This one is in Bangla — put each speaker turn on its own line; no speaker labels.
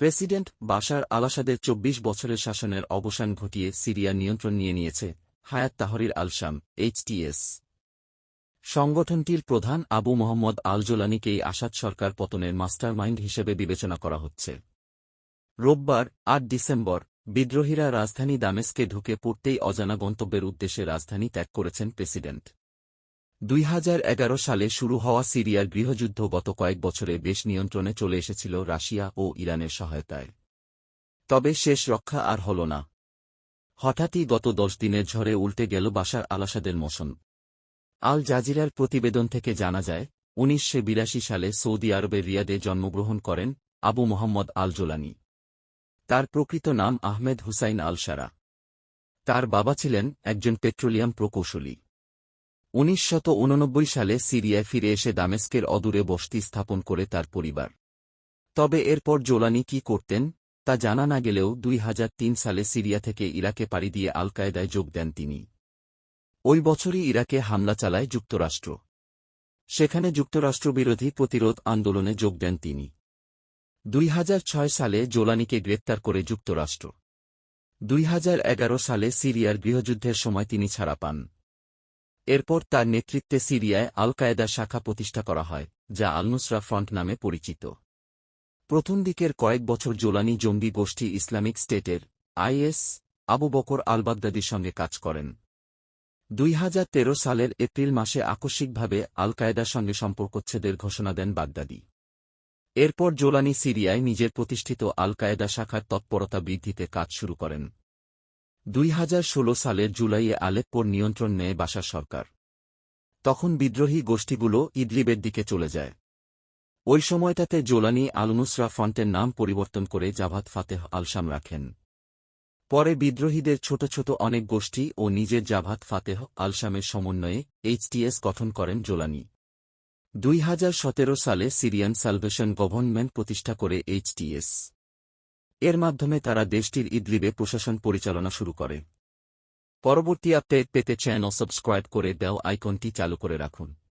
প্রেসিডেন্ট বাশার আল আসাদের চব্বিশ বছরের শাসনের অবসান ঘটিয়ে সিরিয়া নিয়ন্ত্রণ নিয়ে নিয়েছে হায়াত তাহরির আল শাম এইচটিএস সংগঠনটির প্রধান আবু মোহাম্মদ আল জোলানিকেই আসাদ সরকার পতনের মাস্টারমাইন্ড হিসেবে বিবেচনা করা হচ্ছে। রোববার, আট ডিসেম্বর, বিদ্রোহীরা রাজধানী দামেস্কে ঢুকে পড়তেই অজানা গন্তব্যের উদ্দেশ্যে রাজধানী ত্যাগ করেছেন প্রেসিডেন্ট। দুই হাজার এগারো সালে শুরু হওয়া সিরিয়ার গৃহযুদ্ধ গত কয়েক বছরে বেশ নিয়ন্ত্রণে চলে এসেছিল রাশিয়া ও ইরানের সহায়তায়। তবে শেষ রক্ষা আর হল না। হঠাৎই গত দশ দিনের ঝড়ে উল্টে গেল বাসার আলাসাদের মোশন। আল জাজিরার প্রতিবেদন থেকে জানা যায়, উনিশশো বিরাশি সালে সৌদি আরবের রিয়াদে জন্মগ্রহণ করেন আবু মোহাম্মদ আল জোলানি। তার প্রকৃত নাম আহমেদ হুসাইন আল সারা। তার বাবা ছিলেন একজন পেট্রোলিয়াম প্রকৌশলী। উনিশশো ঊননব্বই সালে সিরিয়ায় ফিরে এসে দামেস্কের অদূরে বসতি স্থাপন করে তার পরিবার। তবে এরপর জোলানি কি করতেন, তা জানা না গেলেও দুই হাজার তিন সালে সিরিয়া থেকে ইরাকে পাড়ি দিয়ে আল কায়দায় যোগ দেন তিনি। ওই বছরই ইরাকে হামলা চালায় যুক্তরাষ্ট্র। সেখানে যুক্তরাষ্ট্রবিরোধী প্রতিরোধ আন্দোলনে যোগ দেন তিনি। দুই হাজার ছয় সালে জোলানিকে গ্রেপ্তার করে যুক্তরাষ্ট্র। দুই হাজার এগারো সালে সিরিয়ার গৃহযুদ্ধের সময় তিনি ছাড়া পান। এরপর তার নেতৃত্বে সিরিয়ায় আল কায়েদা শাখা প্রতিষ্ঠা করা হয়, যা আলনুসরা ফ্রন্ট নামে পরিচিত। প্রথম দিকের কয়েক বছর জোলানি জঙ্গি গোষ্ঠী ইসলামিক স্টেটের আইএস আবু বকর আল বাগদাদির সঙ্গে কাজ করেন। দুই হাজার তেরো সালের এপ্রিল মাসে আকস্মিকভাবে আল কায়েদার সঙ্গে সম্পর্কচ্ছেদের ঘোষণা দেন বাগদাদি। এরপর জোলানি সিরিয়ায় নিজের প্রতিষ্ঠিত আল কায়েদা শাখার তৎপরতা বৃদ্ধিতে কাজ শুরু করেন। দুই হাজার ষোলো সালের জুলাইয়ে আলেপ্পোর নিয়ন্ত্রণ নেয় বাসার সরকার। তখন বিদ্রোহী গোষ্ঠীগুলো ইদলিবের দিকে চলে যায়। ওই সময়টাতে জোলানি আলনুসরা ফ্রন্টের নাম পরিবর্তন করে জাভাত ফাতেহ আলসাম রাখেন। পরে বিদ্রোহীদের ছোট ছোট অনেক গোষ্ঠী ও নিজের জাভাত ফাতেহ আলসামের সমন্বয়ে এইচটিএস গঠন করেন জোলানি। দুই হাজার সতেরো সালে সিরিয়ান সালভেশন গভর্নমেন্ট প্রতিষ্ঠা করে এইচটিএস এর মাধ্যমে তারা দেশটির ইদলিবে প্রশাসন পরিচালনা শুরু করে। পরবর্তী আপডেট পেতে চ্যানেল সাবস্ক্রাইব করে দেও আইকনটি চালু করে রাখুন।